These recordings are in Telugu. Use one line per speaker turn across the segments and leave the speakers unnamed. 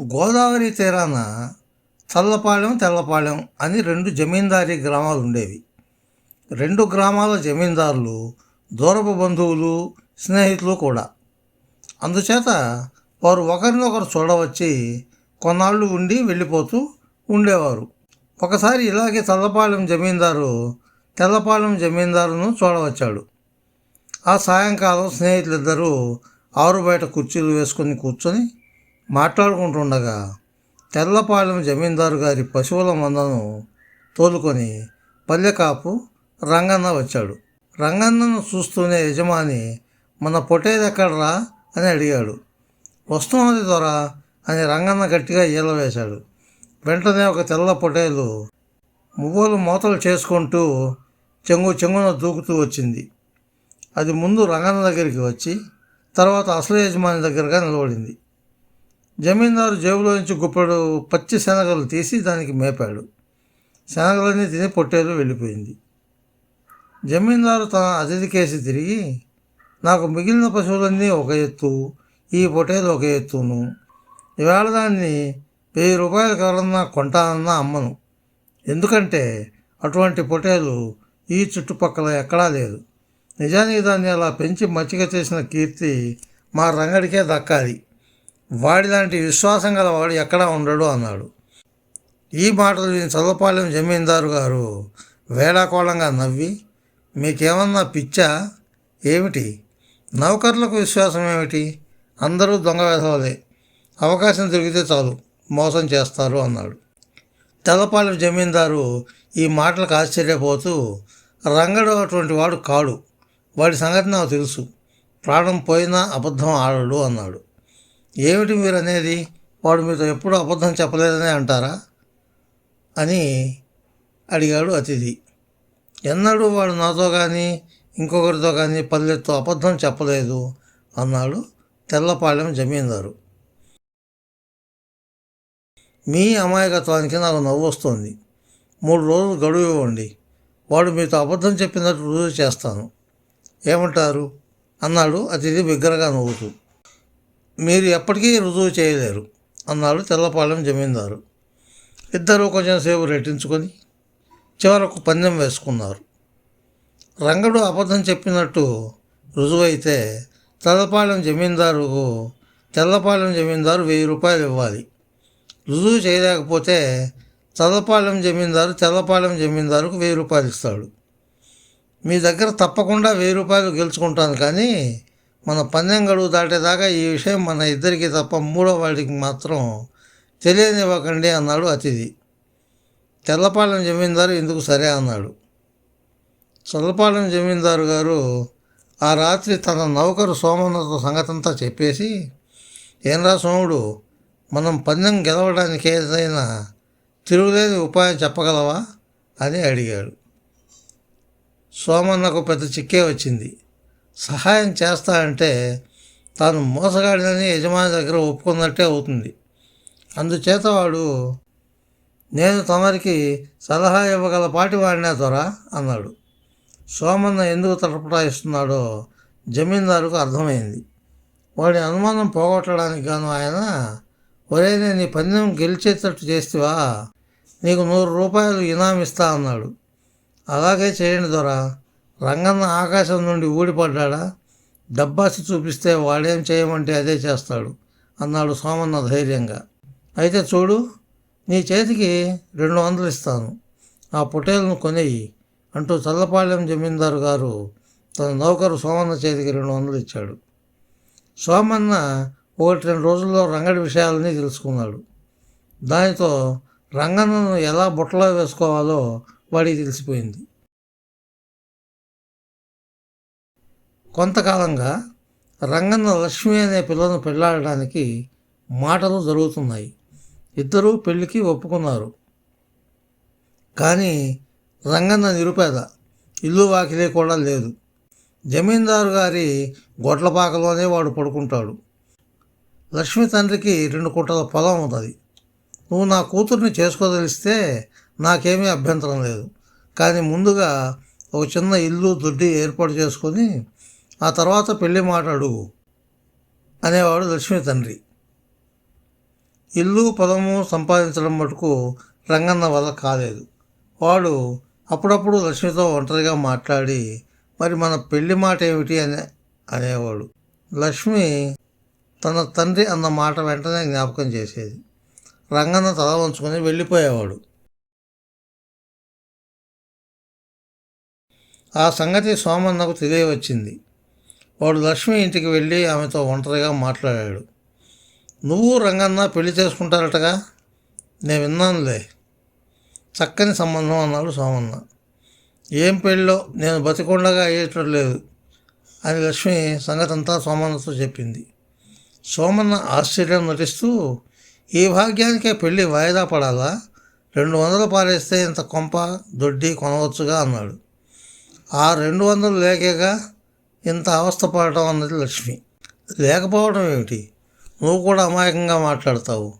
గోదావరి తీరాన చల్లపాలెం తెల్లపాలెం అని రెండు జమీందారీ గ్రామాలు ఉండేవి. రెండు గ్రామాల జమీందారులు దూరపు బంధువులు స్నేహితులు కూడా. అందుచేత వారు ఒకరినొకరు చూడవచ్చి కొన్నాళ్ళు ఉండి వెళ్ళిపోతూ ఉండేవారు. ఒకసారి ఇలాగే చల్లపాలెం జమీందారు తెల్లపాలెం జమీందారును చూడవచ్చాడు. ఆ సాయంకాలం స్నేహితులిద్దరూ ఆరు బయట కుర్చీలు వేసుకొని కూర్చొని మాట్లాడుకుంటుండగా తెల్లపాలెం జమీందారు గారి పశువుల మందను తోలుకొని పల్లెకాపు రంగన్న వచ్చాడు. రంగన్నను చూస్తూనే యజమాని మన పొటేది ఎక్కడరా? అని అడిగాడు. వస్తున్నది దొర అని రంగన్న గట్టిగా ఈలవేశాడు వెంటనే ఒక తెల్ల పొటేలు మువ్వలు మూతలు చేసుకుంటూ చెంగు చెంగున దూకుతూ వచ్చింది. అది ముందు రంగన్న దగ్గరికి వచ్చి తర్వాత అసలు యజమాని దగ్గరగా నిలబడింది. జమీందారు జేబులో నుంచి గుప్పెడు పచ్చి శనగలు తీసి దానికి మేపాడు. శనగలన్నీ తిని పొట్టేలు వెళ్ళిపోయింది. జమీందారు తన అతిథి కేసి తిరిగి నాకు మిగిలిన పశువులన్నీ ఒక ఎత్తు ఈ పొట్టేలు ఒక ఎత్తును. ఇవాళ దాన్ని వెయ్యి రూపాయలకు ఎవరన్నా కొంటానన్నా అమ్మను. ఎందుకంటే అటువంటి పొట్టేలు ఈ చుట్టుపక్కల ఎక్కడా లేదు. నిజానికి దాన్ని అలా పెంచి మచ్చిక చేసిన కీర్తి మా రంగడికే దక్కాలి. వాడి లాంటి విశ్వాసం గల వాడు ఎక్కడా ఉండడు అన్నాడు. ఈ మాటలు విని చల్లపాలెం జమీందారు గారు వేళాకోళంగా నవ్వి మీకేమన్నా పిచ్చా? ఏమిటి? నౌకర్లకు విశ్వాసం ఏమిటి? అందరూ దొంగ వేసవలే అవకాశం దొరికితే చాలు మోసం చేస్తారు అన్నాడు. తెల్లపాలెం జమీందారు ఈ మాటలకు ఆశ్చర్యపోతూ రంగడు అటువంటి వాడు కాడు. వాడి సంగతి నాకు తెలుసు. ప్రాణం పోయినా అబద్ధం ఆడడు అన్నాడు. ఏమిటి మీరు అనేది వాడు మీతో ఎప్పుడూ అబద్ధం చెప్పలేదనే అంటారా? అని అడిగాడు అతిథి. ఎన్నడూ వాడు నాతో కానీ ఇంకొకరితో కానీ పల్లెత్తు అబద్ధం చెప్పలేదు అన్నాడు తెల్లపాలెం జమీందారు. మీ అమాయకత్వానికి నాకు నవ్వు వస్తుంది. మూడు రోజులు గడువు ఇవ్వండి. వాడు మీతో అబద్ధం చెప్పినట్టు రుజువు చేస్తాను. ఏమంటారు? అన్నాడు అతిథి బిగ్గరగా నవ్వుతూ. మీరు ఎప్పటికీ రుజువు చేయలేరు అన్నాడు తెల్లపాలెం జమీందారు. ఇద్దరు కొంచెం సేపు రెట్టించుకొని చివరకు పందెం వేసుకున్నారు. రంగడు అబద్ధం చెప్పినట్టు రుజువైతే తెల్లపాలెం జమీందారుకు తెల్లపాలెం జమీందారు వెయ్యి రూపాయలు ఇవ్వాలి. రుజువు చేయలేకపోతే తెల్లపాలెం జమీందారు తెల్లపాలెం జమీందారుకు వెయ్యి రూపాయలు ఇస్తాడు. మీ దగ్గర తప్పకుండా వెయ్యి రూపాయలు గెలుచుకుంటాను కానీ మన పందెం గడువు దాటేదాకా ఈ విషయం మన ఇద్దరికి తప్ప మూడో వాడికి మాత్రం తెలియనివ్వకండి అన్నాడు అతిథి. తెల్లపాలెం జమీందారు ఇందుకు సరే అన్నాడు. చల్లపాలెం జమీందారు గారు ఆ రాత్రి తన నౌకరు సోమన్నతో సంగతంతా చెప్పేసి ఏంరా సోముడు మనం పందెం గెలవడానికి ఏదైనా తిరుగులేని ఉపాయం చెప్పగలవా? అని అడిగాడు. సోమన్నకు పెద్ద చిక్కే వచ్చింది. సహాయం చేస్తా అంటే తాను మోసగాడినని యజమాని దగ్గర ఒప్పుకున్నట్టే అవుతుంది. అందుచేత వాడు నేను తమరికి సలహా ఇవ్వగల పాటి వాడినా దొరా అన్నాడు. సోమన్న ఎందుకు తటపటాయిస్తున్నాడో జమీందారుకు అర్థమైంది. వాడి అనుమానం పోగొట్టడానికి గాను ఆయన ఒరే నేను నీ పందెం గెలిచేటట్టు చేస్తివా? నీకు నూరు రూపాయలు ఇనాం ఇస్తా అన్నాడు. అలాగే చేయండి దొరా. రంగన్న ఆకాశం నుండి ఊడిపడ్డా డబ్బాసి చూపిస్తే వాడేం చేయమంటే అదే చేస్తాడు అన్నాడు సోమన్న ధైర్యంగా. అయితే చూడు నీ చేతికి రెండు వందలు ఇస్తాను. ఆ పొటేల్ను కొనేయి అంటూ చల్లపాలెం జమీందారు గారు తన నౌకరు సోమన్న చేతికి రెండు వందలు ఇచ్చాడు. సోమన్న ఒకటి రెండు రోజుల్లో రంగడి విషయాలని తెలుసుకున్నాడు. దానితో రంగన్నను ఎలా బుట్టలో వేసుకోవాలో వాడికి తెలిసిపోయింది. కొంతకాలంగా రంగన్న లక్ష్మి అనే పిల్లను పెళ్ళాడడానికి మాటలు జరుగుతున్నాయి. ఇద్దరూ పెళ్ళికి ఒప్పుకున్నారు. కానీ రంగన్న నిరుపేద ఇల్లు వాకిలే కూడా లేదు. జమీందారు గారి గొడ్లపాకలోనే వాడు పడుకుంటాడు. లక్ష్మి తండ్రికి రెండు కుంటల పొలం ఉంటుంది నువ్వు నా కూతుర్ని చేసుకోదలిస్తే నాకేమీ అభ్యంతరం లేదు. కానీ ముందుగా ఒక చిన్న ఇల్లు దొడ్డి ఏర్పాటు చేసుకొని ఆ తర్వాత పెళ్ళి మాట అడుగు అనేవాడు లక్ష్మి తండ్రి. ఇల్లు పొలము సంపాదించడం మటుకు రంగన్న వల్ల కాలేదు. వాడు అప్పుడప్పుడు లక్ష్మితో ఒంటరిగా మాట్లాడి మరి మన పెళ్ళి మాట ఏమిటి? అని అనేవాడు. లక్ష్మి తన తండ్రి అన్న మాట వెంటనే జ్ఞాపకం చేసేది. రంగన్న తల వంచుకొని వెళ్ళిపోయేవాడు. ఆ సంగతి సోమన్నకు తెలియవచ్చింది. వాడు లక్ష్మి ఇంటికి వెళ్ళి ఆమెతో ఒంటరిగా మాట్లాడాడు. నువ్వు రంగన్న పెళ్ళి చేసుకుంటారటగా? నేను విన్నానులే. చక్కని సంబంధం అన్నాడు సోమన్న. ఏం పెళ్ళో? నేను బతికొండగా అయ్యేటట్టు లేదు అని లక్ష్మి సంగతంతా సోమన్నతో చెప్పింది. సోమన్న ఆశ్చర్యం నటిస్తూ ఈ భాగ్యానికే పెళ్ళి వాయిదా పడాలా? రెండు వందలు పారేస్తే ఇంత కొంప దొడ్డి కొనవచ్చుగా అన్నాడు. ఆ రెండు వందలు లేకేగా? ఇంత అవస్థ పడటం అన్నది లక్ష్మి. లేకపోవడం ఏమిటి? నువ్వు కూడా అమాయకంగా మాట్లాడతావు.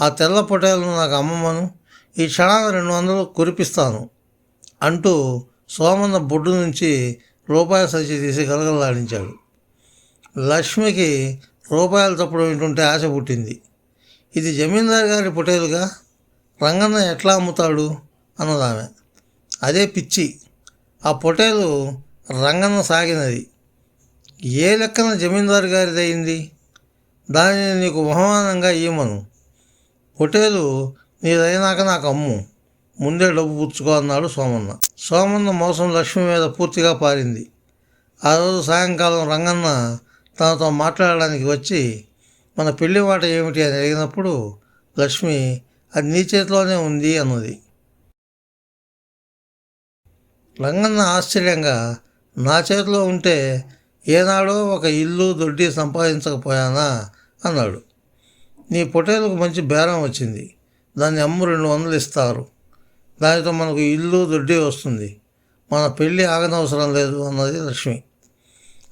ఆ తెల్ల పొటేలను నాకు అమ్మమ్మను ఈ క్షణాన రెండు వందలు కురిపిస్తాను అంటూ సోమన్న బొడ్డు నుంచి రూపాయల సంచి తీసి గలగలలాడించాడు లక్ష్మికి రూపాయలు తప్పుడు వింటుంటే ఆశ పుట్టింది. ఇది జమీందారు గారి పొటేలుగా? రంగన్న ఎట్లా అమ్ముతాడు? అన్నదామె. అదే పిచ్చి. ఆ పొటేలు రంగన్న సాగినది. ఏ లెక్కన జమీందారు గారిదయింది దానిని నీకు బహుమానంగా ఇవ్వమను పొటేలు నీదైనాక నాకు అమ్ము. ముందే డబ్బు పుచ్చుకో అన్నాడు సోమన్న. సోమన్న మోసం లక్ష్మి మీద పూర్తిగా పారింది. ఆ రోజు సాయంకాలం రంగన్న తనతో మాట్లాడడానికి వచ్చి మన పెళ్ళి మాట ఏమిటి? అని అడిగినప్పుడు లక్ష్మి అది నీ చేతిలోనే ఉంది అన్నది. రంగన్న ఆశ్చర్యంగా నా చేతిలో ఉంటే ఏనాడో ఒక ఇల్లు దొడ్డి సంపాదించకపోయానా? అన్నాడు. నీ పొటేలకు మంచి బేరం వచ్చింది. దాన్ని అమ్ము రెండు వందలు ఇస్తారు. దానితో మనకు ఇల్లు దొడ్డి వస్తుంది. మన పెళ్ళి ఆగనవసరం లేదు అన్నది లక్ష్మి.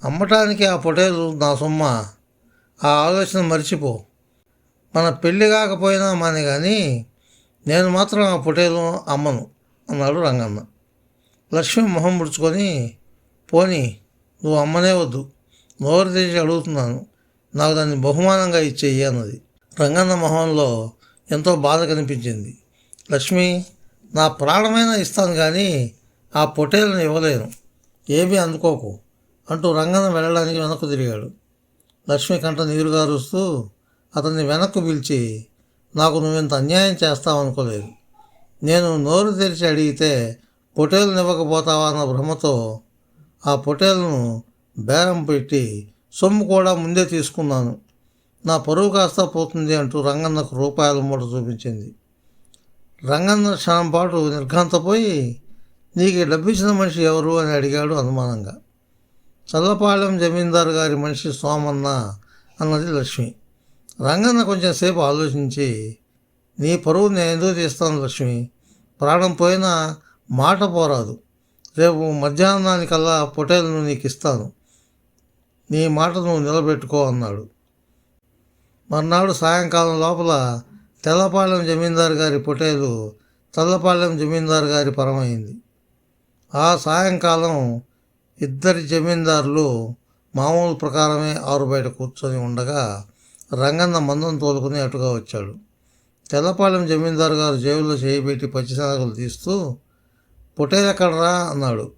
అమ్మటానికి ఆ పొటేలు నా సొమ్మ? ఆ ఆలోచన మర్చిపో. మన పెళ్ళి కాకపోయినా మానే కానీ నేను మాత్రం ఆ పొటేలు అమ్మను అన్నాడు రంగన్న. లక్ష్మి మొహం ముడుచుకొని పోనీ నువ్వు అమ్మనే వద్దు. నోరు తెరిచి అడుగుతున్నాను. నాకు దాన్ని బహుమానంగా ఇచ్చేయి అన్నది. రంగన్న మొహంలో ఎంతో బాధ కనిపించింది. లక్ష్మి నా ప్రాణమైనా ఇస్తాను కానీ ఆ పొటేలను ఇవ్వలేను. ఏమీ అందుకోకు అంటూ రంగన్న వెళ్ళడానికి వెనక్కు తిరిగాడు. లక్ష్మి కంట నీరు గారుస్తూ అతన్ని వెనక్కు పిలిచి నాకు నువ్వింత అన్యాయం చేస్తావనుకోలేదు నేను నోరు తెరిచి అడిగితే పొటేలు ఇవ్వకపోతావా అన్న భ్రమతో ఆ పొటేలను బేరం పెట్టి సొమ్ము కూడా ముందే తీసుకున్నాను. నా పరువు కాస్త పోతుంది అంటూ రంగన్నకు రూపాయల మూట చూపించింది. రంగన్న క్షణం పాటు నిర్ఘాంతపోయి నీకు డబ్బిచ్చిన మనిషి ఎవరు? అని అడిగాడు అనుమానంగా. చల్లపాలెం జమీందారు గారి మనిషి సోమన్న అన్నది లక్ష్మి. రంగన్న కొంచెం సేపు ఆలోచించి నీ పరువు నేను ఎందుకు తీస్తాను లక్ష్మి? ప్రాణం పోయినా మాట పోరాదు. రేపు మధ్యాహ్నానికల్లా పొటేల్ను నీకు ఇస్తాను నీ మాట నువ్వు నిలబెట్టుకో అన్నాడు. మర్నాడు సాయంకాలం లోపల తెల్లపాలెం జమీందారు గారి పొటేలు తెల్లపాలెం జమీందారు గారి పరమైంది. ఆ సాయంకాలం ఇద్దరి జమీందారులు మామూలు ప్రకారమే ఆరు బయట కూర్చొని ఉండగా రంగన్న మందం తోలుకుని అటుగా వచ్చాడు. తెల్లపాలెం జమీందారు గారు జేబులో చేయబెట్టి పచ్చిశనగలు తీస్తూ పొటేలు ఎక్కడరా? అన్నాడు.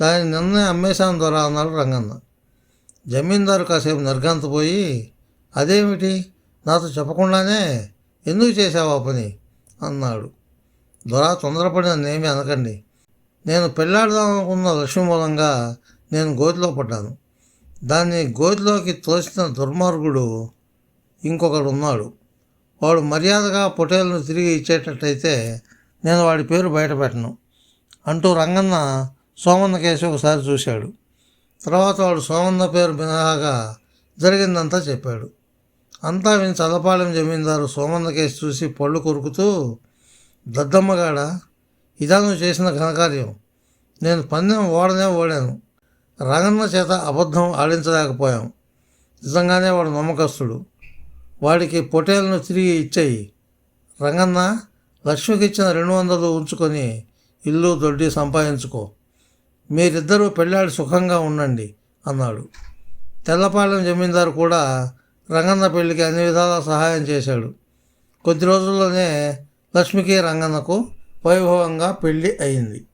దాన్ని నిన్నే అమ్మేశాను దొరా అన్నాడు రంగన్న. జమీందారు కాసేపు నిర్గంతపోయి అదేమిటి? నాతో చెప్పకుండానే ఎందుకు చేసావు ఆ పని? అన్నాడు. దొరా తొందరపడి నన్నేమీ అనకండి. నేను పెళ్ళాడదాం అనుకున్న లక్ష్మి మూలంగా నేను గోతిలో పడ్డాను. దాన్ని గోతిలోకి తోసిన దుర్మార్గుడు ఇంకొకడు ఉన్నాడు వాడు మర్యాదగా పొటేలను తిరిగి ఇచ్చేటట్టయితే నేను వాడి పేరు బయటపెట్టను అంటూ రంగన్న సోమన్నకేసి ఒకసారి చూశాడు. తర్వాత వాడు సోమన్న పేరు మినహాగా జరిగిందంతా చెప్పాడు. అంతా విని చల్లపాలెం జమీందారు సోమన్న కేసు చూసి పళ్ళు కొరుకుతూ దద్దమ్మగాడ ఇదా నువ్వు చేసిన ఘనకార్యం. నేను పందెం ఓడనే ఓడాను. రంగన్న చేత అబద్ధం ఆడించలేకపోయాం. నిజంగానే వాడు నమ్మకస్తుడు. వాడికి పొటేలను తిరిగి ఇచ్చాయి. రంగన్న లక్ష్మికి ఇచ్చిన రెండు వందలు ఉంచుకొని ఇల్లు దొడ్డి సంపాదించుకో. మీరిద్దరూ పెళ్ళాడి సుఖంగా ఉండండి అన్నాడు. తెల్లపాలెం జమీందారు కూడా రంగన్న పెళ్ళికి అన్ని విధాలా సహాయం చేశాడు. కొద్ది రోజుల్లోనే లక్ష్మికి రంగన్నకు వైభవంగా పెళ్ళి అయింది.